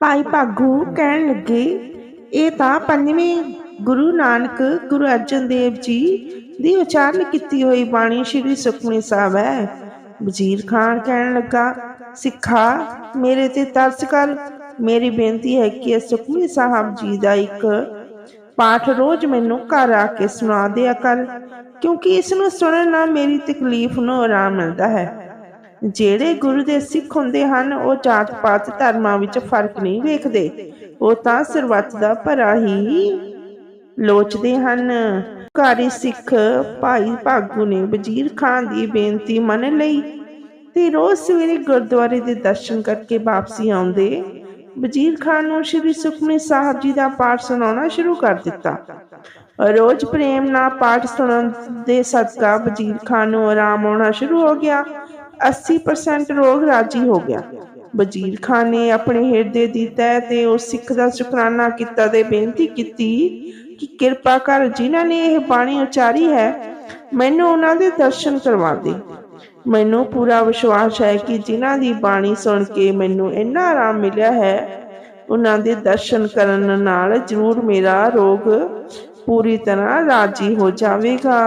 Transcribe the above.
ਭਾਈ ਭਾਗੂ ਕਹਿਣ ਲੱਗੇ, ਇਹ ਤਾਂ ਪੰਜਵੇਂ ਗੁਰੂ ਨਾਨਕ ਗੁਰੂ ਅਰਜਨ ਦੇਵ ਜੀ ਦੀ ਉਚਾਰਨ ਕੀਤੀ ਹੋਈ ਬਾਣੀ ਸ੍ਰੀ ਸੁਖਮਨੀ ਸਾਹਿਬ ਹੈ। ਵਜ਼ੀਰ ਖਾਨ ਕਹਿਣ ਲੱਗਾ, ਸਿੱਖਾ, ਮੇਰੇ ਤੇ ਤਰਸ ਕਰ। ਮੇਰੀ ਬੇਨਤੀ ਹੈ ਕਿ ਇਹ ਸੁਖਮਨੀ ਸਾਹਿਬ ਜੀ ਦਾ ਇੱਕ ਪਾਠ ਰੋਜ਼ ਮੈਨੂੰ ਘਰ ਆ ਕੇ ਸੁਣਾ ਦਿਆ ਕਰ, ਕਿਉਂਕਿ ਇਸ ਨੂੰ ਸੁਣਨ ਨਾਲ ਮੇਰੀ ਤਕਲੀਫ ਨੂੰ ਆਰਾਮ ਮਿਲਦਾ ਹੈ। ਜਿਹੜੇ ਗੁਰੂ ਦੇ ਸਿੱਖ ਹੁੰਦੇ ਹਨ, ਉਹ ਜਾਤ ਪਾਤ ਧਰਮਾਂ ਵਿੱਚ ਫ਼ਰਕ ਨਹੀਂ ਵੇਖਦੇ। ਉਹ ਤਾਂ ਸਰਬੱਤ ਦਾ ਭਲਾ ਹੀ ਲੋਚਦੇ ਹਨ। ਘਾਰੀ ਸਿੱਖ ਭਾਈ ਭਾਗੂ ਨੇ ਵਜ਼ੀਰ ਖਾਨ ਦੀ ਬੇਨਤੀ ਮੰਨ ਲਈ ਤੇ ਰੋਜ਼ ਸਵੇਰੇ ਗੁਰਦੁਆਰੇ ਦੇ ਦਰਸ਼ਨ ਕਰਕੇ ਵਾਪਸੀ ਆਉਂਦੇ। ਵਜ਼ੀਰ ਖਾਨ ਨੂੰ ਸ੍ਰੀ ਸੁਖਮਨੀ ਸਾਹਿਬ ਜੀ ਦਾ ਪਾਠ ਸੁਣਾਉਣਾ ਸ਼ੁਰੂ ਕਰ ਦਿੱਤਾ। ਰੋਜ਼ ਪ੍ਰੇਮ ਨਾਲ ਪਾਠ ਸੁਣਨ ਦੇ ਸਦਕਾ ਵਜ਼ੀਰ ਖਾਨ ਨੂੰ ਆਰਾਮ ਆਉਣਾ ਸ਼ੁਰੂ ਹੋ ਗਿਆ। 80% ਰੋਗ ਰਾਜੀ ਹੋ ਗਿਆ। ਵਜ਼ੀਰ ਖਾਨ ਨੇ ਆਪਣੇ ਹਿਰਦੇ ਦੀ ਤਹਿ ਤੇ ਉਸ ਸਿੱਖ ਦਾ ਸ਼ੁਕਰਾਨਾ ਕੀਤਾ ਤੇ ਬੇਨਤੀ ਕੀਤੀ ਕਿ ਕਿਰਪਾ ਕਰ ਜਿਨ੍ਹਾਂ ਨੇ ਇਹ ਬਾਣੀ ਉਚਾਰੀ ਹੈ, ਮੈਨੂੰ ਉਹਨਾਂ ਦੇ ਦਰਸ਼ਨ ਕਰਵਾ ਦੇ। ਮੈਨੂੰ ਪੂਰਾ ਵਿਸ਼ਵਾਸ ਹੈ ਕਿ ਜਿਨ੍ਹਾਂ ਦੀ ਬਾਣੀ ਸੁਣ ਕੇ ਮੈਨੂੰ ਇੰਨਾ ਆਰਾਮ ਮਿਲਿਆ ਹੈ, ਉਹਨਾਂ ਦੇ ਦਰਸ਼ਨ ਕਰਨ ਨਾਲ ਜ਼ਰੂਰ ਮੇਰਾ ਰੋਗ ਪੂਰੀ ਤਰ੍ਹਾਂ ਰਾਜੀ ਹੋ ਜਾਵੇਗਾ।